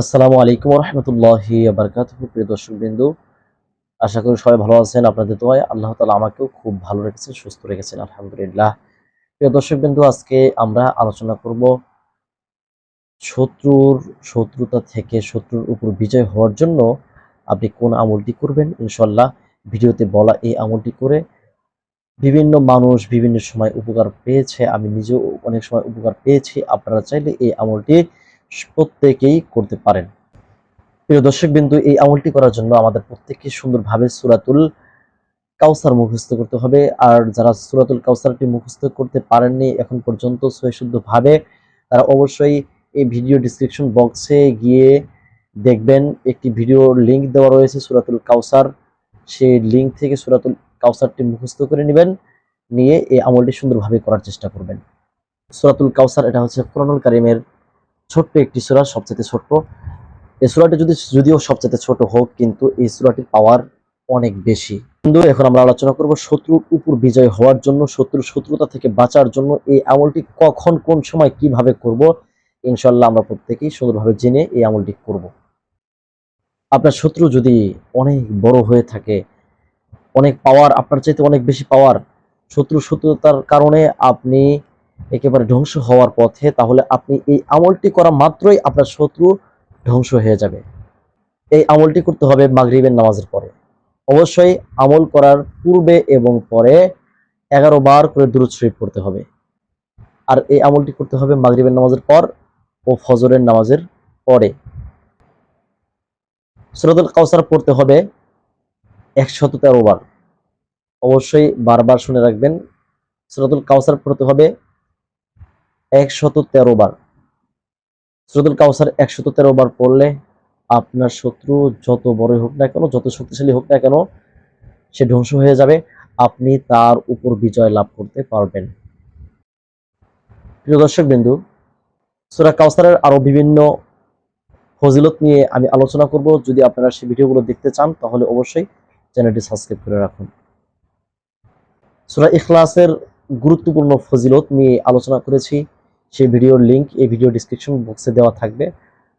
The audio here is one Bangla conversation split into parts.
আসসালামু আলাইকুম রহমতুল্লাহি বারকাত প্রিয় দর্শক বিন্দু আশা করি সবাই ভালো আছেন, আপনাদের দোয়ায় আল্লাহ তালা আমাকেও খুব ভালো রেখেছেন, সুস্থ রেখেছেন, আলহামদুলিল্লাহ। প্রিয় দর্শক বিন্দু আজকে আমরা আলোচনা করব শত্রুর শত্রুতা থেকে শত্রুর উপর বিজয় হওয়ার জন্য আপনি কোন আমলটি করবেন। ইনশাল্লাহ ভিডিওতে বলা এই আমলটি করে বিভিন্ন মানুষ বিভিন্ন সময় উপকার পেয়েছে, আমি নিজেও অনেক সময় উপকার পেয়েছি। আপনারা চাইলে এই আমলটি প্রত্যেকেই করতে পারেন। প্রিয় দর্শক বিন্দু এই আমলটি করার জন্য আমাদের প্রত্যেককে সুন্দরভাবে সুরাতুল কাউসার মুখস্থ করতে হবে। আর যারা সুরাতুল কাউসারটি মুখস্থ করতে পারেননি, এখন পর্যন্ত ভাবে তারা অবশ্যই এই ভিডিও ডিসক্রিপশন বক্সে গিয়ে দেখবেন। একটি ভিডিও লিংক দেওয়া রয়েছে সুরাতুল কাউসার। সেই লিংক থেকে সুরাতুল কাউসারটি মুখস্থ করে নেবেন, নিয়ে এই আমলটি সুন্দরভাবে করার চেষ্টা করবেন। সুরাতুল কাউসার, এটা হচ্ছে কোরআনুল কারিমের ছোট্ট একটি সুরা সবচেয়ে ছোট্ট। এই সুরাটি যদি, যদিও সবচেয়ে ছোট হোক, কিন্তু এই সুরাটির পাওয়ার অনেক বেশি। কিন্তু এখন আমরা আলোচনা করব শত্রুর উপর বিজয় হওয়ার জন্য, শত্রুর শত্রুতা থেকে বাঁচার জন্য এই আমলটি কখন, কোন সময় কীভাবে করব। ইনশাল্লাহ আমরা প্রত্যেকেই সুন্দরভাবে জেনে এই আমলটি করব। আপনার শত্রু যদি অনেক বড় হয়ে থাকে, অনেক পাওয়ার, আপনার চাইতে অনেক বেশি পাওয়ার শত্রু শত্রুতার কারণে আপনি একেবারে ধ্বংস হওয়ার পথে, তাহলে আপনি এই আমলটি করা মাত্রই আপনার শত্রু ধ্বংস হয়ে যাবে। এই আমলটি করতে হবে মাগরিবের নামাজের পরে। অবশ্যই আমল করার পূর্বে এবং পরে এগারো বার করে দূরত শরীফ পড়তে হবে। আর এই আমলটি করতে হবে মাগরিবের নামাজের পর ও ফজরের নামাজের পরে। সুরতুল কাউসার পড়তে হবে একশত তেরো বার। অবশ্যই বারবার শুনে রাখবেন, সুরতুল কাউসার পড়তে হবে একশত তেরো বার। সুরতুল কাউসার একশত তেরো বার পড়লে আপনার শত্রু যত বড় হোক না কেন, যত শক্তিশালী হোক না কেন, সে ধ্বংস হয়ে যাবে। আপনি তার উপর বিজয় লাভ করতে পারবেন। প্রিয় দর্শক বিন্দু, সুরা কাউসারের আরও বিভিন্ন ফজিলত নিয়ে আমি আলোচনা করব। যদি আপনারা সেই ভিডিওগুলো দেখতে চান, তাহলে অবশ্যই চ্যানেলটি সাবস্ক্রাইব করে রাখুন। সুরা ইখলাসের গুরুত্বপূর্ণ ফজিলত নিয়ে আলোচনা করেছি। সেই ভিডিওর লিংক এই ভিডিও ডিসক্রিপশন বক্সে দেওয়া থাকবে।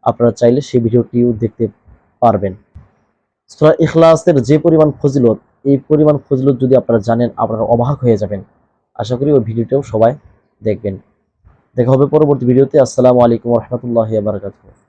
আপনারা চাইলে সেই ভিডিওটিও দেখতে পারবেন। সুরা ইখলাসের যে পরিমাণ ফজিলত, এই পরিমাণ ফজিলত যদি আপনারা জানেন, আপনারা অবাক হয়ে যাবেন। আশা করি ওই ভিডিওটাও সবাই দেখবেন। দেখা হবে পরবর্তী ভিডিওতে। আসসালামু আলাইকুম রহমতুল্লাহ বারকাতুহ।